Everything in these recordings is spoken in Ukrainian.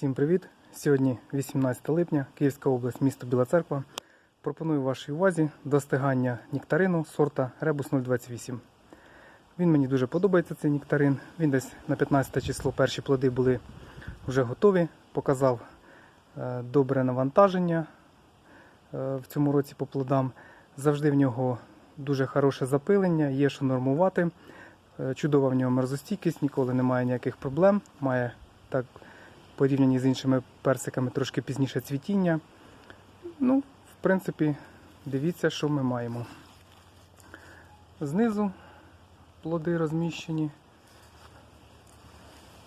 Всім привіт! Сьогодні 18 липня, Київська область, місто Біла Церква. Пропоную вашій увазі достигання нектарину сорта Ребус 028. Він мені дуже подобається цей нектарин. Він десь на 15 число перші плоди були вже готові. Показав е, добре навантаження е, в цьому році по плодам. Завжди в нього дуже хороше запилення, є що нормувати. Е, Чудова в нього мерзостійкість, ніколи немає ніяких проблем. Має так порівняні з іншими персиками трошки пізніше цвітіння. Ну, в принципі, дивіться, що ми маємо. Знизу плоди розміщені.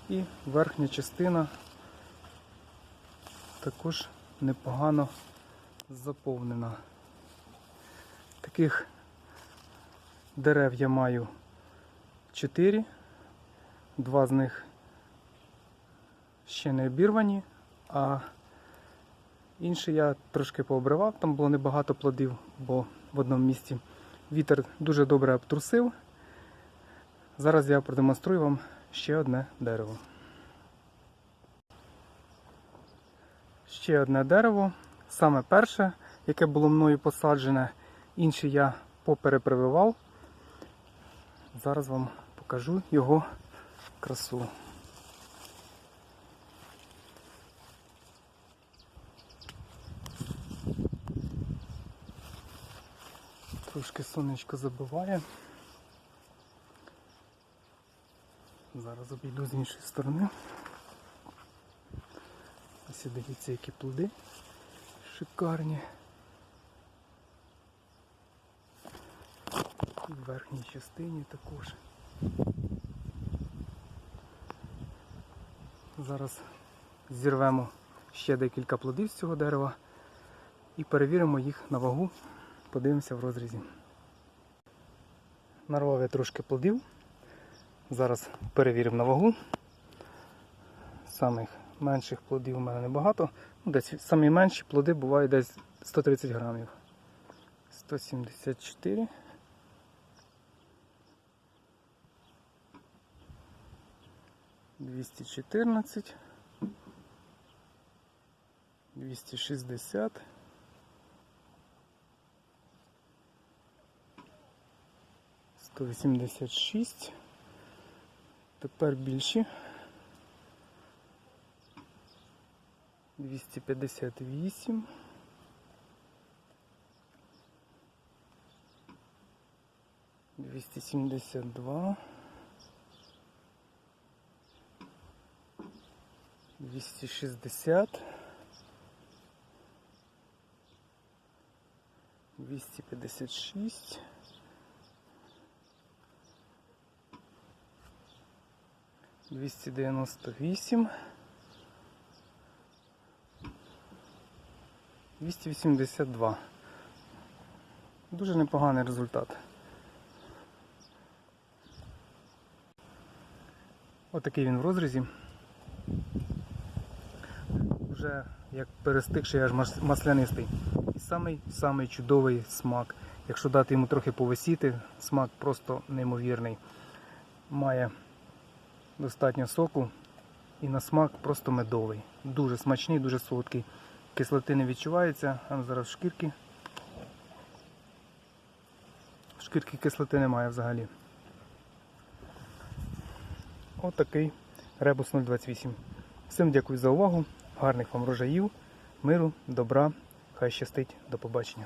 І верхня частина також непогано заповнена. Таких дерев я маю 4. Два з них ще не обірвані, а інші я трошки пообривав, там було небагато плодів, бо в одному місці вітер дуже добре обтрусив. Зараз я продемонструю вам ще одне дерево. Ще одне дерево, саме перше, яке було мною посаджене, інші я поперепрививав. Зараз вам покажу його красу. Трошки сонечко забиває. Зараз обійду з іншої сторони. Ось дивіться, які плоди шикарні. І в верхній частині також. Зараз зірвемо ще декілька плодів з цього дерева і перевіримо їх на вагу. Подивимося в розрізі. Нарвав я трошки плодів. Зараз перевіримо на вагу. Самих менших плодів у мене небагато. Ну, Десь самі менші плоди бувають десь 130 грамів. 174. Двісті чотирнадцять. Двісті шістдесят. Сто вісімдесят шість. Тепер більші. 258. Двісті сімдесят два. Двісті шістдесят. Двісті п'ятдесят шість. Двісті дев'яносто вісім. 282. Дуже непоганий результат. Отакий він в розрізі. Вже як перестигший аж маслянистий. І самий самий чудовий смак. Якщо дати йому трохи повисіти, смак просто неймовірний. Має достатньо соку і на смак просто медовий. Дуже смачний, дуже солодкий. Кислоти не відчувається, а зараз шкірки. Шкірки кислоти немає взагалі. Отакий ребус 028. Всім дякую за увагу, гарних вам рожаїв, миру, добра, хай щастить, до побачення.